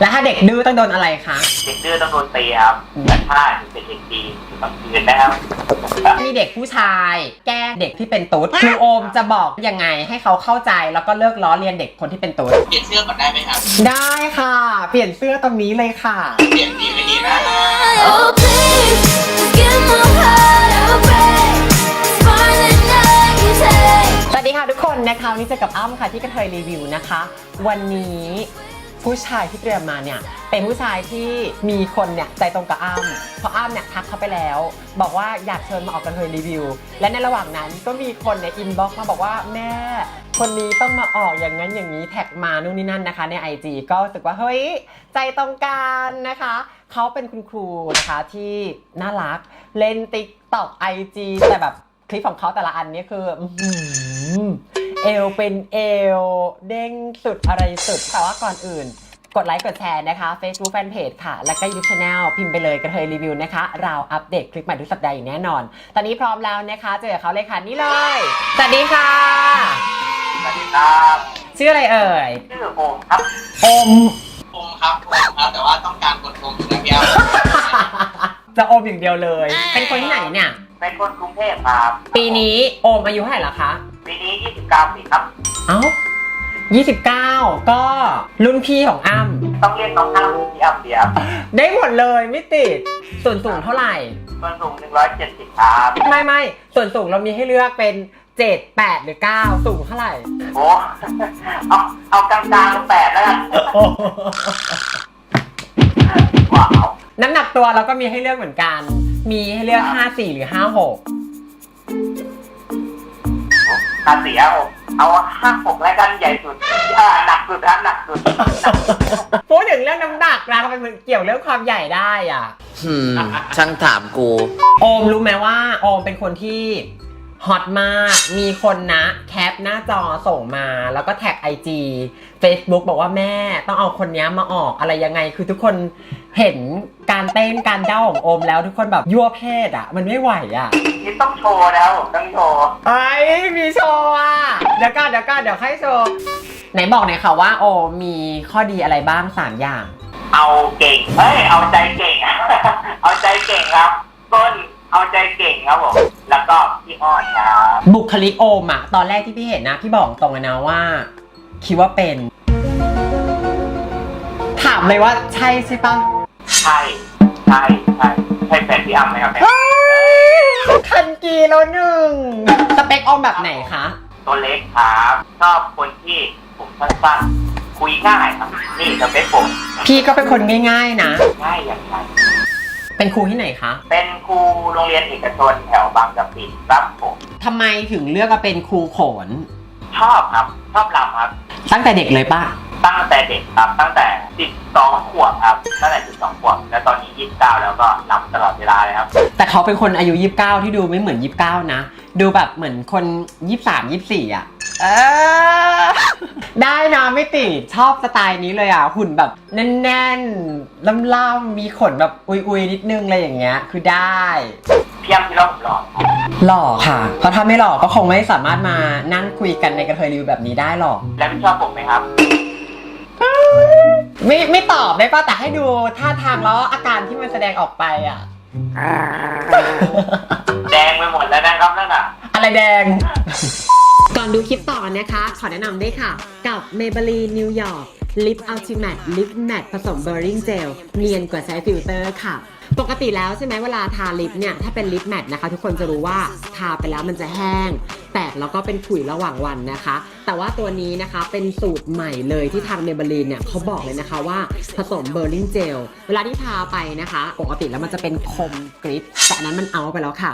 แล้วถ้าเด็กดื้อต้องโดนอะไรคะ เด็กดื้อต้องโดนตีครับแต่ถ้าเป็นเด็กดีบางคืนนะครับมีเด็กผู้ชาย แกล้งเด็กที่เป็นตุ๊ดครูโอมจะบอกยังไงให้เขาเข้าใจแล้วก็เลิกล้อเลียนเด็กคนที่เป็นตุ๊ดเปลี่ยนเสื้อก่อนได้ไหมครับ ได้ค่ะ เปลี่ยนเสื้อตรงนี้เลยค่ะ เปลี่ยนดีไม่ดีนะ Oh please, just give my heart a break. It's more than I can take. สวัสดีค่ะทุกคนนะคะวันนี้เจอกับอ้ำค่ะที่กระเทยรีวิวนะคะ วันนี้ ผู้ชายที่เตรียมมาเนี่ยเป็นผู้ชายที่มีคนเนี่ยใจตรงกับอ้ำเพราะอ้ำเนี่ยทักเขาไปแล้ว บอกว่าอยากเชิญมาออกกระเทยรีวิว และในระหว่างนั้นก็มีคนในอินบ็อกซ์มาบอกว่าแม่คนนี้ต้องมาออกอย่างนั้นอย่างนี้แท็กมานู่นนี่นั่นนะคะใน IG ก็รู้สึกว่าเฮ้ยใจตรงกันนะคะ เขาเป็นคุณครูนะคะที่น่ารักเล่นติ๊กต็อกไอจีแต่แบบคลิปของเขาแต่ละอันนี่คือ เอวเป็นเอวเด้งสุดอะไรสุด แต่ว่าก่อนอื่น กดไลค์กดแชร์นะคะ Facebook Fanpage ค่ะ แล้วก็ YouTube Channel พิมพ์ไปเลยกระเทยรีวิวนะคะ เราอัปเดตคลิปใหม่ทุกสัปดาห์อย่างแน่นอน ตอนนี้พร้อมแล้วนะคะ เจอกับเขาเลยค่ะ นี่เลย สวัสดีค่ะ สวัสดีครับชื่ออะไรเอ่ยชื่อโอมครับอมโอมครับโอมครับ แต่ว่าต้องการกดโอมอยู่นะพี่อ้ำจะอมอย่างเดียวเลย เป็นคนที่ไหนเนี่ยเป็นคนกรุงเทพครับปีนี้โอมอายุเท่าไหร่ละคะ ปีนี้29ปีครับ เอ้า29ก็รุ่นพี่ของอ้ำต้องเรียกน้องอ้ำพี่อ้ำเดียวได้หมดเลยไม่ติดส่วนสูงเท่าไหร่ ส่วนสูง170ครับไม่ไม่ส่วนสูงเรามีให้เลือกเป็น7 8หรือ9สูงเท่าไหร่โอ้เอาเอากลางๆแปดแล้วกันว้าวน้ำหนักตัวเราก็มีให้เลือกเหมือนกัน มีให้เลือก5 4หรือ5 ตาเสียผมเอาห้าหกแล้วกันใหญ่สุดอ่าหนักสุดนะหนักสุด6พูดถึงเรื่องน้ำหนักนะมันเกี่ยวเรื่องความใหญ่ได้อะ หืมช่างถามกู โอมรู้ไหมว่าโอมเป็นคนที่ฮอตมาก มีคนนะแคปหน้าจอส่งมาแล้วก็แท็ก IG Facebook บอกว่าแม่ต้องเอาคนนี้มาออกอะไรยังไง คือทุกคน เห็นการเต้นการเด้าของโอมแล้วทุกคนแบบยั่วเพศอะ มันไม่ไหวอะนี่ต้องโชว์แล้วผมต้องโชว์ไอ้ยมีโชว์อะเดี๋ยวก่อนเดี๋ยวก่อนเดี๋ยวให้โชว์ไหนบอกหน่อยค่ะว่าโอมมีข้อดีอะไรบ้าง3อย่าง เอาเก่งเฮ้ยเอาใจเก่ง เอาใจเก่งครับต้นเอาใจเก่งครับผมแล้วก็พี่อ้อนครับบุคลิกโอมอะตอนแรกที่พี่เห็นนะพี่บอกตรงเลยนะว่า คิดว่าเป็น ถามเลยว่าใช่ใช่ปะ ใช่ใช่ใช่ใช่แฟนพี่อ้ำไหมครับเฮ้ยคันกีแล้วหนึ่งสเปคโอมแบบไหนคะ ตัวเล็กครับชอบคนที่ผมสั้นๆคุยง่ายครับนี่จะเป็นผมพี่ก็เป็นคนง่ายๆนะ ง่ายอย่างไรเป็นครูที่ไหนคะ เป็นครูโรงเรียนเอกชนแถวบางกะปิครับผมทำไมถึงเลือกมาเป็นครูโขน ชอบครับ ชอบรำครับ ตั้งแต่เด็กเลยป่ะตั้งแต่เด็กครับ ตั้งแต่ 12 ขวบครับ ตั้งแต่ 12 ขวบ แล้วตอนนี้ 29 แล้วก็รำตลอดเวลาเลยครับ แต่เขาเป็นคนอายุ 29 ที่ดูไม่เหมือน 29 นะ ดูแบบเหมือนคน 23 24 อะ เออ ได้นะไม่ติดชอบสไตล์นี้เลยอะ หุ่นแบบแน่นๆล่ำๆมีขนแบบอุยๆนิดนึงอะไรอย่างเงี้ย คือได้ พี่อ้ำพี่รอบผมหล่อหล่อค่ะ เพราะถ้าไม่หล่อก็คงไม่สามารถมานั่งคุยกันในกระเทยรีวิวแบบนี้ได้หรอก แล้วพี่ชอบผมไหมครับ ไม่ไม่ตอบได้ป่ะแต่ให้ดูท่าทางแล้วอาการที่มันแสดงออกไปอะ แดงไปหมดแล้วนะครับนั่นน่ะ อะไรแดง ก่อนดูคลิปต่อนะคะ ขอแนะนำด้วยค่ะ กับ Maybelline New York Lip Ultimate Lip Matte ผสม Blurring Gel เนียนกว่าใช้ฟิลเตอร์ค่ะ ปกติแล้วใช่ไหมเวลาทาลิปเนี่ย ถ้าเป็นลิปแมทนะคะ ทุกคนจะรู้ว่าทาไปแล้วมันจะแห้งแตกแล้วก็เป็นขุยระหว่างวันนะคะ แต่ว่าตัวนี้นะคะเป็นสูตรใหม่เลยที่ทาง Maybelline เนี่ยเขาบอกเลยนะคะว่าผสม Blurring Gel เวลาที่ทาไปนะคะปกติแล้วมันจะเป็นคมกริปแต่นั้นมันเอาไปแล้วค่ะ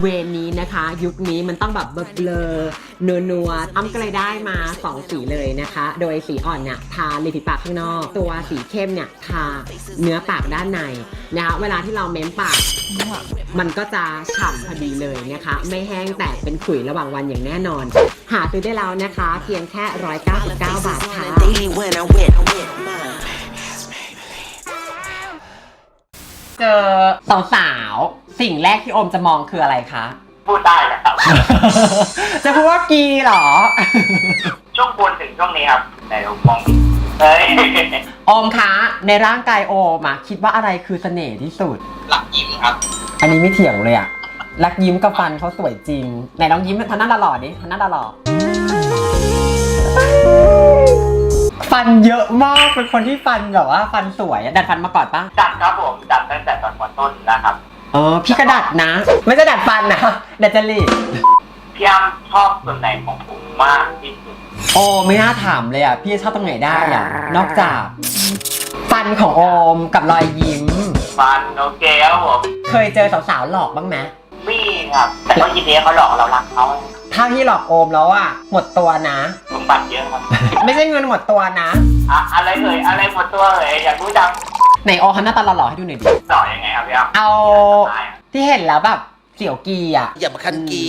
เวรนี้นะคะ ยุคนี้มันต้องแบบเบลอๆนัวอ้ำก็เลยได้มา 2 สีเลยนะคะ โดยสีอ่อนเนี่ยทาริมฝีปากข้างนอก ตัวสีเข้มเนี่ยทาเนื้อปากด้านในนะคะเวลาที่เราเม้มปาก มันก็จะฉ่ำพอดีเลยนะคะ ไม่แห้งแตกเป็นขุยระหว่างวันอย่างแน่นอน หาซื้อได้แล้วนะคะ เพียงแค่ 199 บาทค่ะ daily when I went, went mine. เจอสาวๆสิ่งแรกที่อมจะมองคืออะไรคะ พูดได้นะครับ จะพูดว่ากีเหรอ ช่วงบนถึงช่วงนี้ครับไหนเรามองผิดเฮ้ยโอมคะ ในร่างกายโอมอะคิดว่าอะไรคือเสน่ห์ที่สุด หลักยิ้มครับ อันนี้ไม่เถียงเลยอะ รักยิ้มกับฟันเขาสวยจริง ไหนลองยิ้มทำหน้าหล่อๆดิทำหน้าหล่อๆฟันเยอะมากเป็นคนที่ฟันแบบว่าฟันสวยอะดัดฟันมาก่อนปะจัดครับผมจัดตั้งแต่ตอนมต้นนะครับเออพี่กระดัดนะ ไม่ใช่ดัดฟันนะดัดจริตพี่อ้ำชอบส่วนไหนของผมมากที่สุดโอไม่น่าถามเลยอะพี่ชอบตรงไหนได้อะนอกจาก ฟันของโอมกับรอยยิ้ม ฟันโอเคครับผมเคยเจอสาวๆหลอกบ้างไหม มีครับแต่ก็ยินดีเขาหลอกเรารักเขาถ้าพี่หลอกโอมแล้วอะหมดตัวนะ สมบัติเยอะครับไม่ใช่เงินหมดตัวนะ อะอะไรเอ่ยอะไรหมดตัวเอ่ยอยากรู้จังไหนโอทำหน้าตาหล่อๆให้ดูหน่อยดิ หล่อยังไงครับพี่อ้ำเอาตายอะที่เห็นแล้วแบบเสี่ยวกีอะอย่ามาคันกี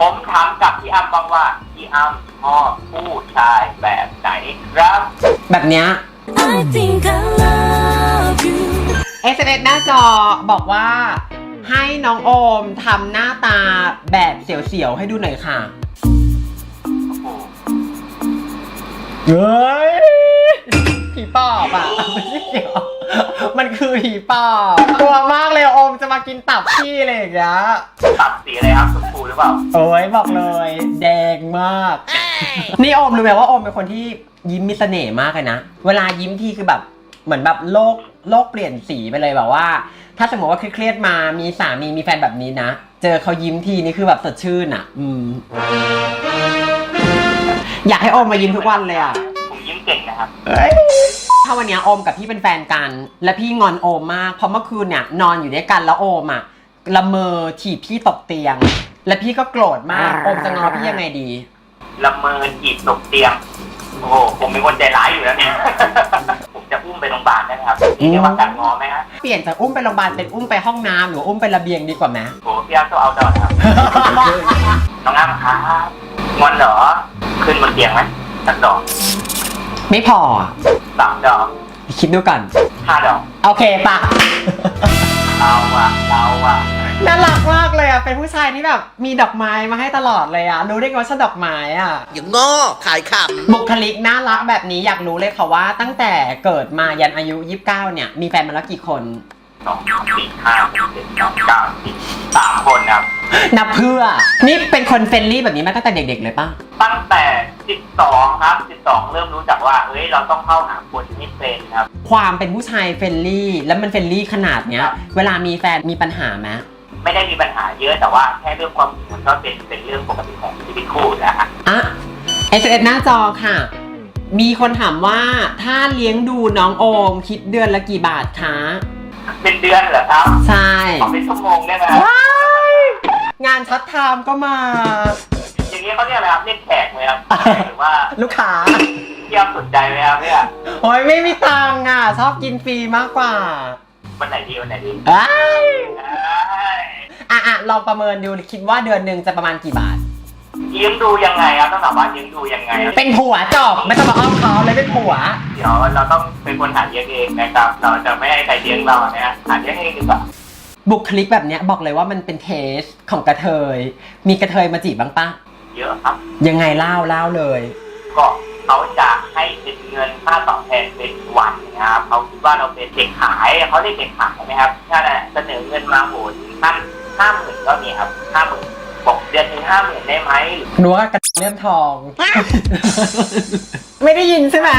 ผมถามกับพี่อ้ำบ้างว่าพี่อ้ำชอบผู้ชายแบบไหนครับ แบบเนี้ย I think I love you. SMS หน้าจอบอกว่า ให้น้องโอมทำหน้าตาแบบเสียวๆ ให้ดูหน่อยค่ะ เฮ้ยผีปอบอะไม่ใช่เกี่ยว มันคือผีปอบกลัวมากเลยโอมจะมากินตับพี่อะไรอย่างเงี้ยตัดสีอะไรครับชมพูหรือเปล่า โอ้ยบอกเลย แดงมาก นี่โอมรู้ไหมว่าโอมเป็นคนที่ยิ้มมีเสน่ห์มากเลยนะ เวลายิ้มทีคือแบบเหมือนแบบโลกโลกเปลี่ยนสีไปเลยแบบว่า ถ้าสมมติว่าเครียดๆมามีสามีมีแฟนแบบนี้นะ เจอเขายิ้มทีนี่คือแบบสดชื่นอะ อืม อยากให้โอมมายิ้มทุกวันเลยอะผมยิ้มเก่งนะครับ ถ้าวันเนี้ยโอมกับพี่เป็นแฟนกัน และพี่งอนโอมมาก เพราะเมื่อคืนเนี่ยนอนอยู่ด้วยกันแล้วโอมอะละเมอถีบพี่ตกเตียง และพี่ก็โกรธมากโอมจะงอพี่ยังไงดี ละเมอจีบตกเตียง โอ้โหผมเป็นคนใจร้ายอยู่แล้วเนี่ย ผมจะอุ้มไปโรงพยาบาลได้ไหมครับนี่เรียกว่าการงอไหมฮะเปลี่ยนจากอุ้มไปโรงพยาบาลเป็นอุ้มไปห้องน้ำหรืออุ้มไประเบียงดีกว่าไหม โอ้โหพี่อ้ำต้องเอาดอกครับ น้องอ้ำครับงอนเหรอ ขึ้นบนเตียงไหมสักดอก ไม่พออะสามดอกคิดดูก่อน ห้าดอกโอเคปะเอาอะเอาอะน่ารักมากเลยอะ เป็นผู้ชายที่แบบมีดอกไม้มาให้ตลอดเลยอะ รู้ได้ไงว่าชอบดอกไม้อะ อย่างง้อขายขบุคลิกน่ารักแบบนี้อยากรู้เลยค่ะว่าตั้งแต่เกิดมายันอายุ 29 เนี่ย มีแฟนมาแล้วกี่คน สองสี่ห้าหกเจ็ดแปดเก้าสิบสามคนครับ นับเพื่อ นี่เป็นคนเฟรนลี่แบบนี้มาตั้งแต่เด็กๆเลยปะตั้งแต่สิบสองครับสิบสองเริ่มรู้จักว่าเฮ้ยเราต้องเข้าหาคนที่ไม่เป็นครับ ความเป็นผู้ชายเฟรนลี่ แล้วมันเฟรนลี่ขนาดเนี้ย เวลามีแฟนมีปัญหาไหมไม่ได้มีปัญหาเยอะแต่ว่าแค่เรื่องความจริงมันก็เป็นเป็นเรื่องปกติของชีวิตคู่นะฮะอะ s อ s หน้าจอค่ะ มีคนถามว่าถ้าเลี้ยงดูน้องโอมคิดเดือนละกี่บาทคะ เป็นเดือนเหรอครับใช่ ขอเป็นชั่วโมงได้ไหมครับว้ายงานชัดไทม์ก็มา อย่างนี้เขาเรียกอะไรครับเรียกแขกไหมครับหรือว่าลูกค้าเที่ยวสนใจไหมครับเนี่ยโอ้ยไม่มีตังค์อะ ชอบกินฟรีมากกว่าวันไหนดีวันไหนดีเอ้ยเอ้ยอะอะลองประเมินดูคิดว่าเดือนหนึ่งจะประมาณกี่บาท เลี้ยงดูยังไงครับต้องถามว่าเลี้ยงดูยังไง เป็นผัวจบไม่ต้องมาอ้อมเขาเลยเป็นผัว เดี๋ยวเราต้องเป็นคนหาเลี้ยงเองนะครับ เราจะไม่ให้ใครเลี้ยงเราเนี่ยหาเลี้ยงเองดีกว่าบุคลิกแบบเนี้ยบอกเลยว่ามันเป็นเทสของกระเทย มีกระเทยมาจีบบ้างปะเยอะครับ ยังไงเล่าเล่าเลย ก็เขาจะให้เป็นเงินค่าตอบแทนเป็นวันนะครับเขาคิดว่าเราเป็นเด็กขายเขาเรียกเด็กขายไหมครับถ้าเสนอเงินมาโหนท่านห้าหมื่นก็มีครับห้าหมื่น บอกเดือนหนึ่งห้าหมื่นได้ไหมหรือหนูว่ากระเลื่อมทอง ไม่ได้ยินใช่ไหม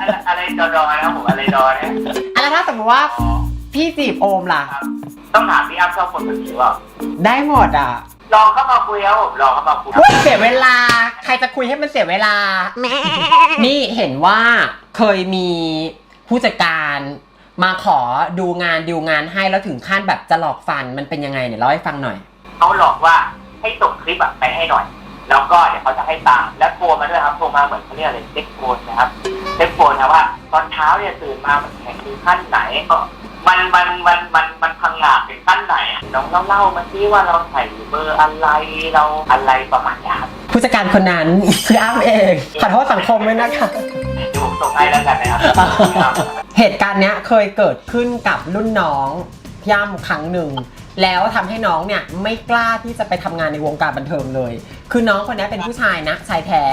อะไรอะไรดอดอนะครับผมอะไรดอเนี่ยอะไรถ้าสมมติว่าอ๋อพี่จีบโอมล่ะ ครับ ต้องถามพี่อ้ำชอบคนแบบนี้ว่าได้หมดอะลองเข้ามาคุยครับผมลองเข้ามาคุยอุ๊ยเสียเวลา ใครจะคุยให้มันเสียเวลา นี่เห็นว่าเคยมีผู้จัดการมาขอดูงานดูงานให้แล้วถึงขั้นแบบจะหลอกฟันมันเป็นยังไงเนี่ยเล่าให้ฟังหน่อย เขาหลอกว่าให้ส่งคลิปอะไปให้หน่อย แล้วก็เดี๋ยวเขาจะให้ตังค์แล้วโทรมาด้วยครับโทรมาเหมือนเขาเรียกอะไรเซ็กโฟนนะครับเซ็กโฟนนะว่า ตอนเช้าเนี่ยตื่นมามันแข็งถึงขั้นไหนก็มันมันมันมันมันพังงาบถึงขั้นไหนอะน้องเล่าเล่ามาซิว่าเราใส่เบอร์อะไรเราอะไรประมาณนี้ครับผู้จัดการคนนั้นคืออ้ำเองขอโทษสังคมด้วยนะคะ เดี๋ยวผมส่งให้แล้วกันนะครับครับเหตุการณ์เนี้ยเคยเกิดขึ้นกับรุ่นน้องพี่อ้ำครั้งหนึ่ง แล้วทำให้น้องเนี่ยไม่กล้าที่จะไปทำงานในวงการบันเทิงเลย คือน้องคนนี้เป็นผู้ชายนะชายแท้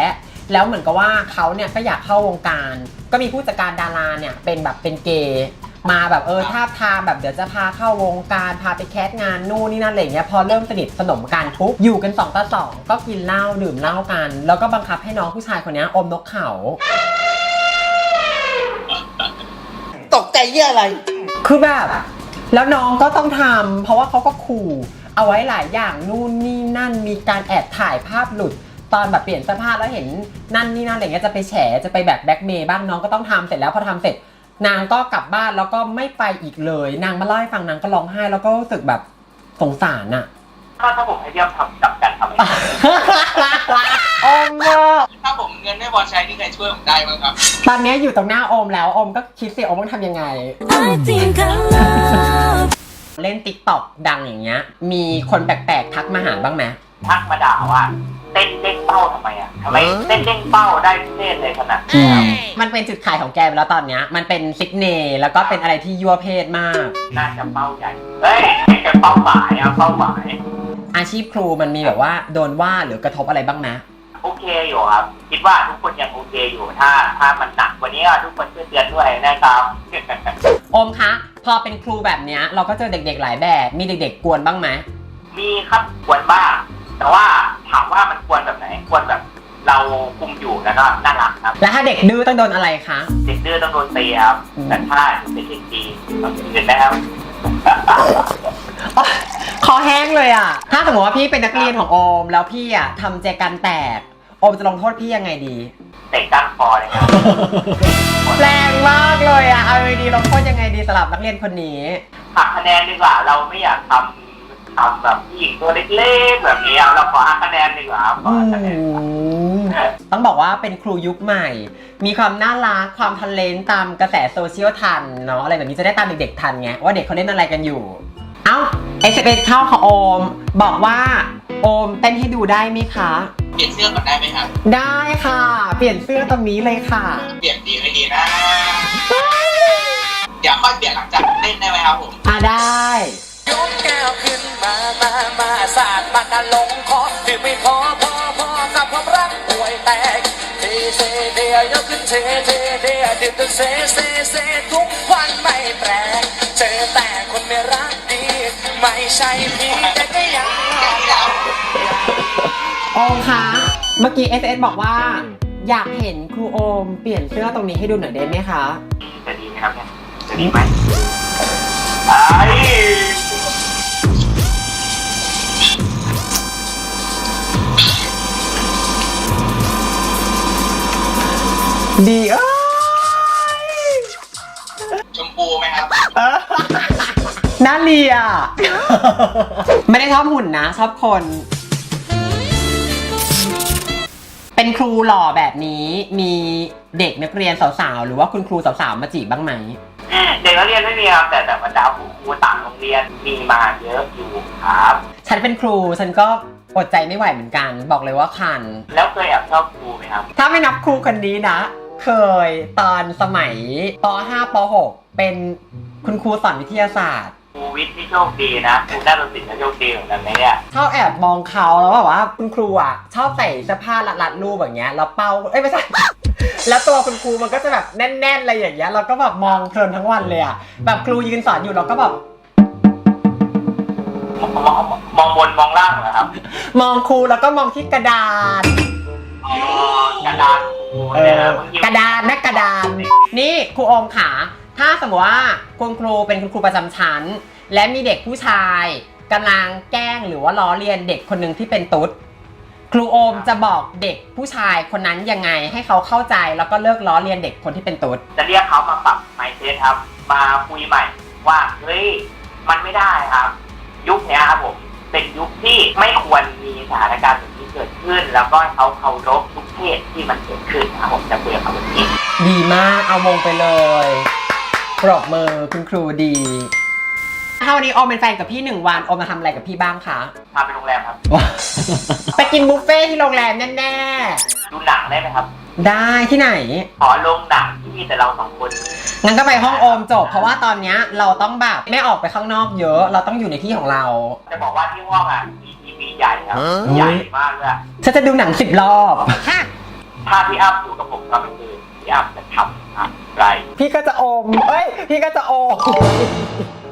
แล้วเหมือนกับว่าเขาเนี่ยก็อยากเข้าวงการ ก็มีผู้จัดการดาราเนี่ยเป็นแบบเป็นเกย์มาแบบเออทาบทามแบบเดี๋ยวจะพาเข้าวงการพาไปแคสงานนู่นนี่นั่นอะไรอย่างเงี้ยพอเริ่มสนิทสนมกันปุ๊บอยู่กันสองต่อสองก็กินเหล้าดื่มเหล้ากัน แล้วก็บังคับให้น้องผู้ชายคนนี้อมนกเขาตกใจเยี่ยอะไร คือแบบ แล้วน้องก็ต้องทำเพราะว่าเขาก็ขู่เอาไว้หลายอย่างนู่นนี่นั่นมีการแอบถ่ายภาพหลุด ตอนแบบเปลี่ยนเสื้อผ้าแล้วเห็นนั่นนี่นั่นอะไรเงี้ยจะไปแฉจะไปแบบแบล็กเมย์บ้างน้องก็ต้องทำเสร็จแล้วพอทำเสร็จ นางก็กลับบ้านแล้วก็ไม่ไปอีกเลย นางมาเล่าให้ฟังนางก็ร้องไห้แล้วก็รู้สึกแบบสงสารอะถ้าถ้าผมให้เทียบทำกับกันทำไม โอมเนอะถ้าผมเงินไม่พอใช้นี่ใครช่วยผมได้บ้างครับ ตอนนี้อยู่ตรงหน้าโอมแล้วโอมก็คิดสิโอมต้องทำยังไง I think I love เล่นติ๊กต็อกดังอย่างเงี้ย มีคนแปลกๆทักมาหาบ้างไหมทักมาด่าว่าเต้นเด้งเป้าทำไมอะทำไมเต้นเด้งเป้าได้พิเศษเลยขนาดนี้ครับมันเป็นจุดขายของแกไปแล้วตอนเนี้ย มันเป็นซิกเนแล้วก็เป็นอะไรที่ยั่วเพศมาก น่าจะเป้าใหญ่เฮ้ยแกเป้าหมายอะเป้าหมายอาชีพครูมันมีแบบว่าโดนว่าหรือกระทบอะไรบ้างนะ โอเคอยู่ครับ คิดว่าทุกคนยังโอเคอยู่ ถ้า ถ้ามันหนักกว่านี้อะทุกคนช่วยเตือนด้วยนะครับ โอมคะ พอเป็นครูแบบเนี้ย เราก็เจอเด็กๆหลายแบบ มีเด็ก ๆ กวนบ้างไหมมีครับควรบ้าง แต่ว่าถามว่ามันควรแบบไหนควรแบบเราคุมอยู่แล้วก็น่ารักครับ แล้วถ้าเด็กดื้อต้องโดนอะไรคะ เด็กดื้อต้องโดนตีครับอืมแต่ถ้าเป็นเด็กดีต้องเงินนะครับ คอแห้งเลยอะ ถ้าสมมติว่าพี่เป็นนักเรียนของโอม แล้วพี่อะทำแจกันแตก โอมจะลงโทษพี่ยังไงดี เตะก้านคอเลยครับแรงมากเลยอะเอาดีๆลงโทษยังไงดีสำหรับนักเรียนคนนี้ หักคะแนนดีกว่า เราไม่อยากทำทำแบบผู้หญิงตัวเล็กๆแบบนี้เอาเราขอหักคะแนนดีกว่าครับขอหักคะแนนดีกว่า ต้องบอกว่าเป็นครูยุคใหม่ มีความน่ารัก ความทันเลนตามกระแสโซเชียลทันเนาะอะไรแบบนี้จะได้ตามเด็กๆทันไงว่าเด็กเขาเล่นอะไรกันอยู่ เอ้า s อ s เข้าของโอม บอกว่าโอมเต้นให้ดูได้ไหมคะ เปลี่ยนเสื้อก่อนได้ไหมครับ ได้ค่ะ เปลี่ยนเสื้อตรงนี้เลยค่ะ เปลี่ยนดีไม่ดีนะ เดี๋ยวค่อยเปลี่ยนหลังจากเล่นได้ไหมครับผมอะได้ ยกแก้วขึ้นมา มา มาสาดมันน่ะลงคอดื่มไม่พอพอพอกับความรักป่วยแตกเทเซเดียยกขึ้นเทเทเดียดื่มจนเซเซเซทุกวันไม่แปลกเจอแต่คนไม่รักดี ไม่ใช่พี่แต่ก็ยังรักโอมคะเมื่อกี้ s อ s บอกว่า อยากเห็นครูโอมเปลี่ยนเสื้อตรงนี้ให้ดูหน่อยได้ไหมคะ จะดีไหมครับเนี่ยจะดีไหมไอ้ดีเอ้ยชมพูไหมครับน่าเลีย ไม่ได้ชอบหุ่นนะ ชอบคน เป็นครูหล่อแบบนี้มีเด็กนักเรียนสาวๆ หรือว่าคุณครูสาวๆ มาจีบบ้างไหม เด็กนักเรียนไม่มีครับแต่แต่บรรดาครูครูต่างโรงเรียนมีมาเยอะอยู่ครับ ฉันเป็นครูฉันก็อดใจไม่ไหวเหมือนกัน บอกเลยว่าคัน แล้วเคยแอบชอบครูไหมครับ ถ้าไม่นับครูคนนี้นะ เคยตอนสมัยป .5 ป .6 เป็นคุณครูสอนวิทยาศาสตร์ ครูวิทย์ที่โชคดีนะครูนาฏศิลป์ก็โชคดีเหมือนกันนะเนี่ย ชอบแอบมองเขาแล้วแบบว่าคุณครูอะชอบใส่เสื้อผ้ารัดๆรูปอย่างเงี้ยแล้วเป้าเอ้ยไม่ใช่ แล้วตัวคุณครูมันก็จะแบบแน่นๆอะไรอย่างเงี้ยเราก็แบบมองเพลินทั้งวันเลยอะแบบครูยืนสอนอยู่เราก็แบบมองมองมองบนมองล่างเหรอครับมองครูแล้วก็มองที่กระดานอ๋อกระดานครูเอเนี่ยอนะบางทีกระดานนะกระดาน นี่ครูโอมขา ถ้าสมมติว่าคุณครูเป็นคุณครูประจำชั้น และมีเด็กผู้ชายกำลังแกล้งหรือว่าล้อเลียนเด็กคนหนึ่งที่เป็นตุ๊ดครูโอมจะบอกเด็กผู้ชายคนนั้นยังไงให้เขาเข้าใจแล้วก็เลิกล้อเลียนเด็กคนที่เป็นตุ๊ดจะเรียกเขามาปรับไมเซ็ตครับ มาคุยใหม่ว่าเฮ้ยมันไม่ได้ครับ ยุคเนี้ยครับผมเป็นยุคที่ไม่ควรมีสถานการณ์แบบนี้เกิดขึ้น แล้วก็เขาเคารพทุกเพศที่มันเกิดขึ้นนะครับผมจะคุยกับเขาแบบนี้ดีมากเอามงไปเลย ปรบมือคุณครูดี ถ้าวันนี้โอมเป็นแฟนกับพี่หนึ่งวันโอมมาทำอะไรกับพี่บ้างคะพาไปโรงแรมครับ ไปกินบุฟเฟ่ที่โรงแรมแน่ดูหนังได้ไหมครับ ๆได้ที่ไหน ขอลงหนังที่มีแต่เราสองคน งั้นก็ไปห้องโอมจบ เพราะว่าตอนเนี้ยเราต้องแบบไม่ออกไปข้างนอกเยอะ เราต้องอยู่ในที่ของเราจะบอกว่าที่ห้องอะมีทีวีใหญ่ครับ ใหญ่มากเลยอะฉันจะดูหนังสิบรอบ ถ้าพี่อ้ำอยู่กับผมตอนกลางคืน พี่อ้ำจะทำอะไร พี่ก็จะโอม เอ้ย พี่ก็จะโอม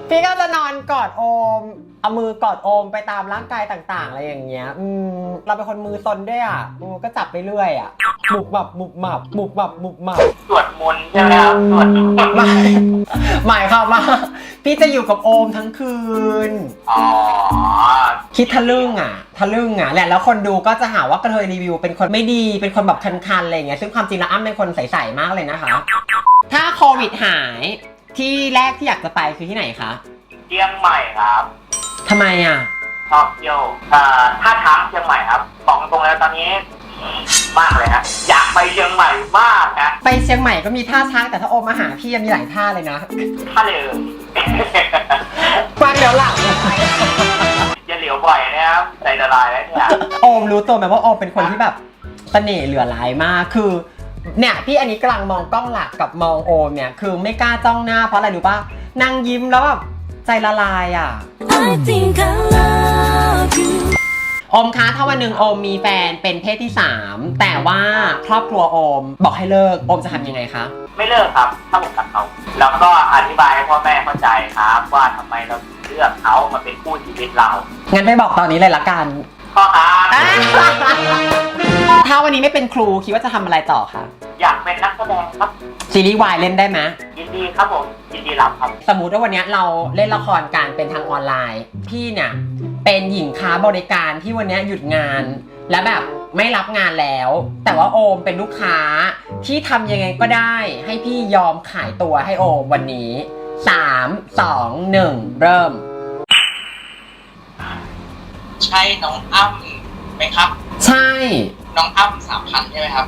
พี่ก็จะนอนกอดโอม เอามือกอดโอมไปตามร่างกายต่างๆ อะไรอย่างเงี้ย อืม เราเป็นคนมือซนด้วยอะอืมก็จับไปเรื่อยอะบุบหมับบุบหมับบุบหมับบุบหมับ สวดมนต์ใช่ไหมครับสวดมนต์ไม่หมายความว่า พี่จะอยู่กับโอมทั้งคืน อ๋อคิดทะลึ่งอะทะลึ่งอะแหละแล้วคนดูก็จะหาว่ากระเทยรีวิว เป็นคนไม่ดีเป็นคนแบบคันๆอะไรอย่างเงี้ยซึ่งความจริงแล้วอ้ำเป็นคนใสๆมากเลยนะคะ ถ้าโควิดหายที่แรกที่อยากจะไปคือที่ไหนคะ เชียงใหม่ครับ ทำไมอะชอบเที่ยวเอ่อท่าช้างเชียงใหม่ครับบอกตรงๆแล้วตอนนี้มากเลยฮะอยากไปเชียงใหม่มากนะไปเชียงใหม่ก็มีท่าช้างแต่ถ้าโอมมาหาพี่ยังมีหลายท่าเลยนะท่าเลยฟังเดี๋ยวหลังอย่าเหลียวบ่อยนะครับใจละลายแล้วเนี่ยโอมรู้ตัวไหมว่าโอมเป็นคนที่แบบเสน่ห์เหลือหลายมากคือเนี่ยพี่อันนี้กำลังมองกล้องหลักกับมองโอมเนี่ยคือไม่กล้าจ้องหน้าเพราะอะไรรู้ป่ะนางยิ้มแล้วแบบ ใจละลายอะ I think I love you. โอมคะถ้าวันหนึ่งโอมมีแฟนเป็นเพศที่ 3 แต่ว่าครอบครัวโอมบอกให้เลิกโอมจะทำยังไงคะ ไม่เลิกครับ ถ้าผมกับเขา แล้วก็อธิบายให้พ่อแม่เข้าใจครับว่าทำไมเราถึงเลือกเขามาเป็นคู่ชีวิตเรางั้นไปบอกตอนนี้เลยละกัน พ่อครับถ้าวันนี้ไม่เป็นครูคิดว่าจะทำอะไรต่อคะอยากเป็ นนักแสดงครับ ซีรีส์วายเล่นได้ไหมยินดีครับผมยินดีรับครับ สมมุติว่าวันเนี้ยเราเล่นละครการเป็นทางออนไลน์ พี่เนี่ยเป็นหญิงค้าบริการที่วันเนี้ยหยุดงาน แล้วแบบไม่รับงานแล้ว แต่ว่าโอมเป็นลูกค้าที่ทำยังไงก็ได้ ให้พี่ยอมขายตัวให้โอมวันนี้3 2 1เริ่ม ใช่น้องอ้ำไหมครับ ใช่ น้องอ้ำสามพันใช่ไหมครับ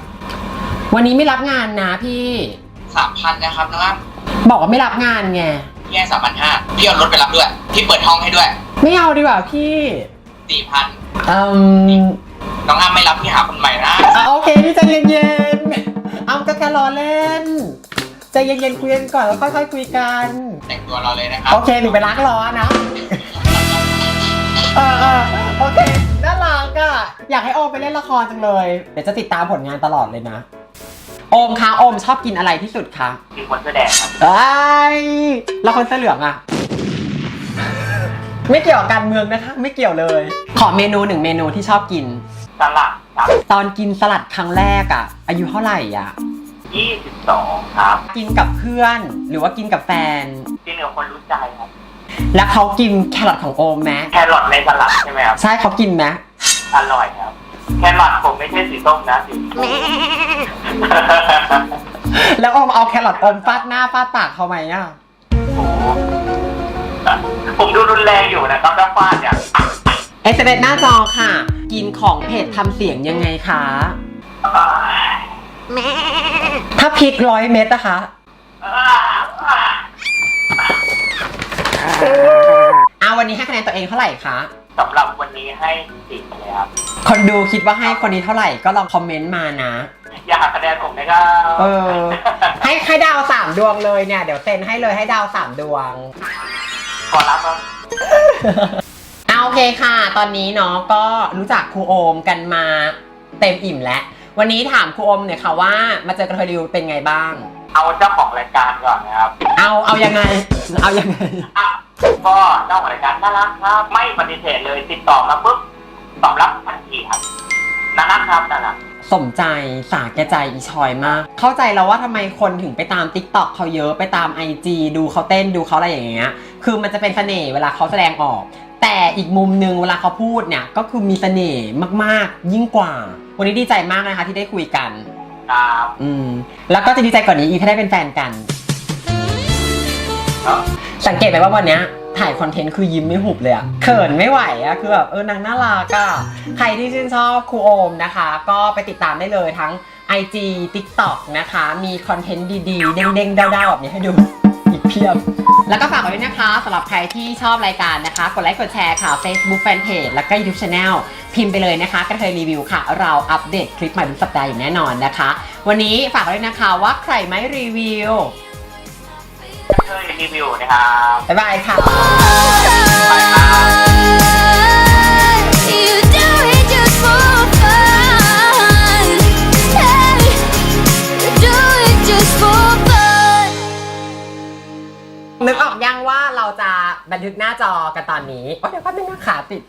วันนี้ไม่รับงานนะพี่ สามพันนะครับน้องอ้ำบอกว่าไม่รับงานไง พี่ให้สามพันห้าพี่เอารถไปรับด้วย พี่เปิดห้องให้ด้วยไม่เอาดีกว่าพี่สี่พันอืมน้องอ้ำไม่รับพี่หาคนใหม่นะอะโอเคพี่ใจเย็นๆเอาก็แค่รอเล่นใจเย็นๆคุยกันก่อนแล้วค่อยๆคุยกัน แต่งตัวเราเลยนะครับโอเคหนูไปล้างล้อนะเออเออโอเคน่ารักอะอยากให้โอมไปเล่นละครจังเลย เดี๋ยวจะติดตามผลงานตลอดเลยนะโอมคะโอมชอบกินอะไรที่สุดคะมีคนเสื้อแดงครับไอ้ยแล้วคนเสื้อเหลืองอะไม่เกี่ยวกับการเมืองนะคะ ไม่เกี่ยวเลย ขอเมนูหนึ่งเมนูที่ชอบกิน สลัดครับตอนกินสลัดครั้งแรกอะอายุเท่าไหร่อะยี่สิบสองครับกินกับเพื่อน หรือว่ากินกับแฟนที่เหนือคนรู้ใจครับ แล้วเขากินแครอทของโอมไหมแครอทในสลัดใช่ไหมครับ ใช่เขากินไหมอร่อยครับแค รอทผมไม่ใช่สีส้มนะสีชมพูแล้วโอมเอาแครอทอมฟาดหน้าฟาดปากเขาไหมอะโอ้โหผมดูรุนแรงอยู่นะครับถ้าฟาดเนี่ยเอสเหน้าจอค่ะ กินของเผ็ดทำเสียงยังไงคะ อ่าถ้าพริกร้อยเม็ดนะคะ อ่าอ่า เอาวันนี้ให้คะแนนตัวเองเท่าไหร่คะ สำหรับวันนี้ให้สิบเลยครับ คนดูคิดว่าให้คนนี้เท่าไหร่ก็ลองคอมเมนต์มานะ อย่าหักคะแนนผมนะครับเออ ให้ให้ดาวสามดวงเลยเนี่ย เดี๋ยวเซ็นให้เลยให้ดาวสามดวง ขอรับครับ เอาโอเคค่ะ ตอนนี้เนาะก็รู้จักครูโอมกันมาเต็มอิ่มแล้ว วันนี้ถามครูโอมเนี่ยค่ะว่ามาเจอกระเทยริวเป็นไงบ้าง เอาเจ้าของรายการก่อนนะครับเอาเอายังไง เอายังไง อะก็เจ้าของรายการน่ารักครับ ไม่ปฏิเสธเลยติดต่อมาปุ๊บตอบรับทันทีครับน่ารักครับน่ารักสมใจสาแก่ใจอีชอยมาก เข้าใจแล้วว่าทำไมคนถึงไปตาม t ิ k t o k เขาเยอะไปตาม IG ดูเขาเต้นดูเขาอะไรอย่างเงี้ย คือมันจะเป็นเสน่ห์เวลาเขาแสดงออก แต่อีกมุมหนึงเวลาเขาพูดเนี่ยก็คือมีเสน่ห์มากๆ ยิ่งกว่า วันนี้ดีใจมากนะคะที่ได้คุยกัน ครับอืมแล้วก็จะดีใจกว่านี้อีกถ้าได้เป็นแฟนกัน ครับสังเกตไหมว่าวันเนี้ยถ่ายคอนเทนต์คือยิ้มไม่หุบเลยอะเขินไม่ไหวอะคือแบบเออนางน่ารักอะใครที่ชื่นชอบครูโอมนะคะ ก็ไปติดตามได้เลยทั้ง IG TikTok นะคะ มีคอนเทนต์ดีๆ เด้งๆเด้าๆแบบนี้ให้ดูอีกเพียบ แล้วก็ฝากไว้ด้วยนะคะสำหรับใครที่ชอบรายการนะคะ กดไลค์กดแชร์ค่ะ Facebook Fanpage แล้วก็ YouTube Channel พิมพ์ไปเลยนะคะ กระเทยรีวิวค่ะ เราอัปเดตคลิปใหม่ทุกสัปดาห์อยู่แน่นอนนะคะ วันนี้ฝากไว้ด้วยนะคะว่าใครไม่รีวิวเคยรีวิวนะครับบ๊ายบายค่ะ You บันทึกหน้าจอกันตอนนี้โอ๊ยเดี๋ยวแป๊บนึงนะขาติด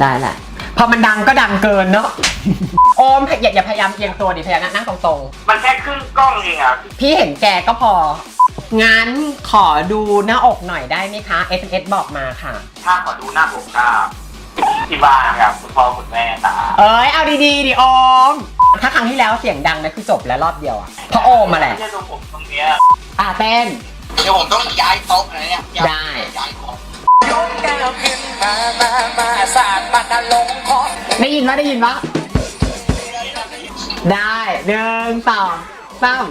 ได้แหละ พอมันดังก็ดังเกินเนาะ โอมอย่าอย่าพยายามเอียงตัวดิพยายามนั่งตรงมันแค่ครึ่งกล้องเองอะๆ พี่เห็นแกก็พอ งั้นขอดูหน้าอกหน่อยได้ไหมคะ S S บอกมาค่ะ ถ้าขอดูหน้าผมก็ที่บ้านครับคุณพ่อคุณแม่ตาเอ้ยเอาดีๆดิโอม ถ้าครั้งที่แล้วเสียงดังนะคือจบแล้วรอบเดียวอะเพราะโอมมาแหละ ไม่ใช่ตรงผมตรงเนี้ยอะเต้น เดี๋ยวผมต้องย้ายโต๊ะอะไรเนี่ยย้ายได้ ย้ายของยกแก้วขึ้นมามามาสาดมันลงคอได้ยินปะได้ยินปะได้หนึ่งสองสาม